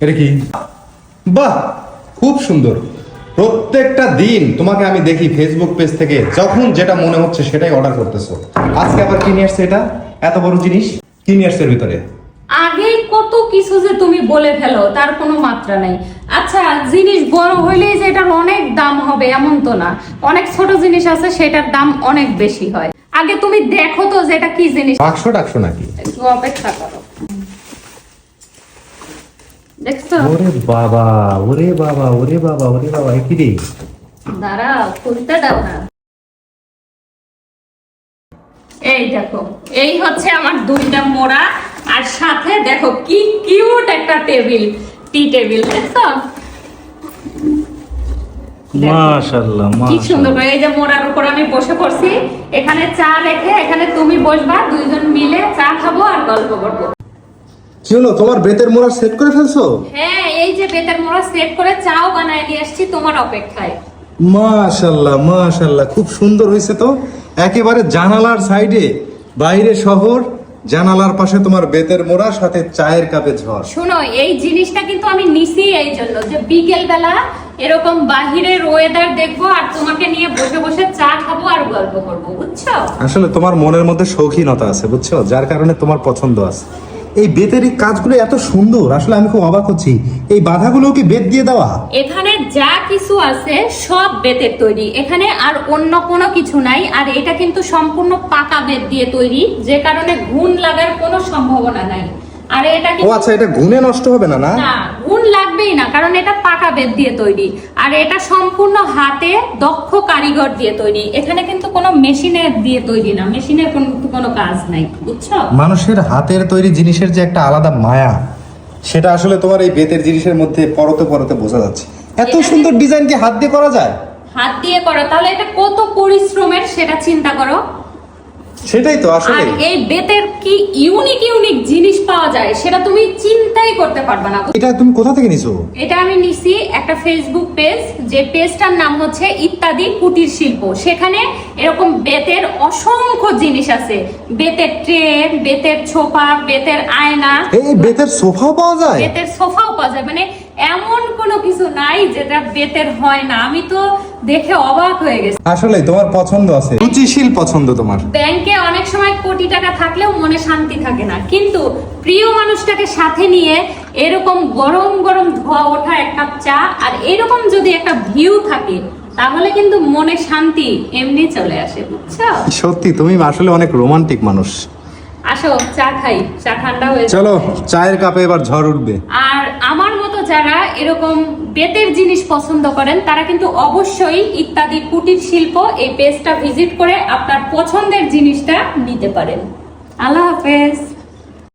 এটা কি? বাহ খুব সুন্দর। প্রত্যেকটা দিন তোমাকে আমি দেখি ফেসবুক পেজ থেকে যখন যেটা মনে হচ্ছে সেটাই অর্ডার করতেছো। আজকে আবার কি নিয়ে আসছে এটা? এত বড় জিনিস? কি নিয়ে আসছে এর ভিতরে? আগেই কত কিছু যে তুমি বলে ফেলো তার কোনো মাত্রা নাই। আচ্ছা জিনিস বড় হইলেই যে এটার অনেক দাম হবে এমন তো না। অনেক ছোট জিনিস আছে সেটার দাম অনেক বেশি হয়। আগে তুমি দেখো তো যে এটা কি জিনিস। বাক্স টাকশো নাকি? অপেক্ষা করো। দেখছ ওরে বাবা ওরে বাবা ওরে বাবা ওরে বাবা কি রে? দাঁড়াও খুলতে দাও না। এই দেখো এই হচ্ছে আমার দুইটা মোড়া। আর সাথে দেখো কি কিউট একটা টেবিল টি টেবিল দেখছ মাশাআল্লাহ কি সুন্দর এই যে মোড়ার উপর আমি বসে পড়ছি। এখানে চা রেখে এখানে তুমি বসবা দুইজন মিলে চা খাব আর গল্প করব। কি হলো তোমার বেতের মোড়া সেট করে ফেলছো? হ্যাঁ এই যে বেতের মোড়া সেট করে চাও বানায় নিয়ে আসছি তোমার অপেক্ষায়। মাশাল্লাহ মাশাল্লাহ খুব সুন্দর হয়েছে তো। একেবারে জানালার সাইডে বাইরে শহর জানালার পাশে তোমার বেতের মোড়া সাথে চায়ের কাপে ঝড়। শোনো এই জিনিসটা কিন্তু আমি নিছি এই জন্য যে বিকেল বেলা এরকম বাহিরের ওয়েদার দেখব আর তোমাকে নিয়ে বসে বসে চা খাব আর গল্প করব বুঝছ? আসলে তোমার মনের মধ্যে শৌখিনতা আছে বুঝছ? যার কারণে তোমার পছন্দ আছে। এই বেতের এই কাজগুলো এত সুন্দর, আসলে আমি খুব অবাক হচ্ছি। এই বাধাগুলো কি বেত দিয়ে দেওয়া? এখানে যা কিছু আছে, সব বেতের তৈরি। এখানে আর অন্য কোনো কিছু নাই, আর এটা কিন্তু সম্পূর্ণ পাকা বেত দিয়ে তৈরি, যে কারণে ঘুণ লাগার কোনো সম্ভাবনা নাই। আর এটা ও আচ্ছা এটা নষ্ট হবে না না? গুণ লাগবেই না কারণ এটা পাকা বেত দিয়ে তৈরি। আর এটা সম্পূর্ণ হাতে দক্ষ কারিগর দিয়ে তৈরি। এখানে কিন্তু কোনো মেশিনের দিয়ে তৈরি না। মেশিনের কোনো কোনো কাজ নাই বুঝছ? মানুষের হাতের তৈরি জিনিসের যে একটা আলাদা মায়া সেটা আসলে তোমার এই বেতের জিনিসের মধ্যে পরতে পরতে বোঝা যাচ্ছে। এত সুন্দর ডিজাইন কি হাত দিয়ে করা যায়? হাত দিয়ে করা। তাহলে এটা কত পরিশ্রমের সেটা চিন্তা করো। সেটাই তো আসলে এই বেতের কি ইউনিক ইউনিক জিনিস পাওয়া যায় সেটা তুমি চিন্তাই করতে পারবে না। এটা তুমি কোথা থেকে নিছো? এটা আমি নিছি একটা ফেসবুক পেজ যে পেজটার নাম হচ্ছে ইত্যাদি কুটির শিল্প। সেখানে এরকম বেতের অসংখ্য জিনিস আছে। বেতের ট্রে বেতের ছোপা বেতের আয়না। এই বেতের সোফাও পাওয়া যায়? বেতের সোফাও পাওয়া যায়। মানে এমন কোনো কিছু নাই যেটা বেতের হয় না। আমি তো দেখে অবাক হয়ে গেছি। আসলে তোমার পছন্দ আছে। রুচিশীল পছন্দ তোমার। ব্যাংকে অনেক সময় কোটি টাকা থাকলেও মনে শান্তি থাকে না। কিন্তু প্রিয় মানুষটাকে সাথে নিয়ে এরকম গরম গরম ধোয়া ওঠা এক কাপ চা আর এরকম যদি একটা ভিউ থাকে তাহলে কিন্তু মনে শান্তি এমনি চলে আসে বুঝছ? সত্যি তুমি আসলে অনেক রোমান্টিক মানুষ। আসো চা খাই চা ঠান্ডা হয়েছে চলো চায়ের কাপে এবার ঝড় উঠবে। আর আমার এরকম বেতের জিনিস পছন্দ করেন, তারা কিন্তু অবশ্যই ইত্যাদি কুটির শিল্প এই পেজটা ভিজিট করে আপনার পছন্দের জিনিসটা নিতে পারেন। আল্লাহ হাফেজ।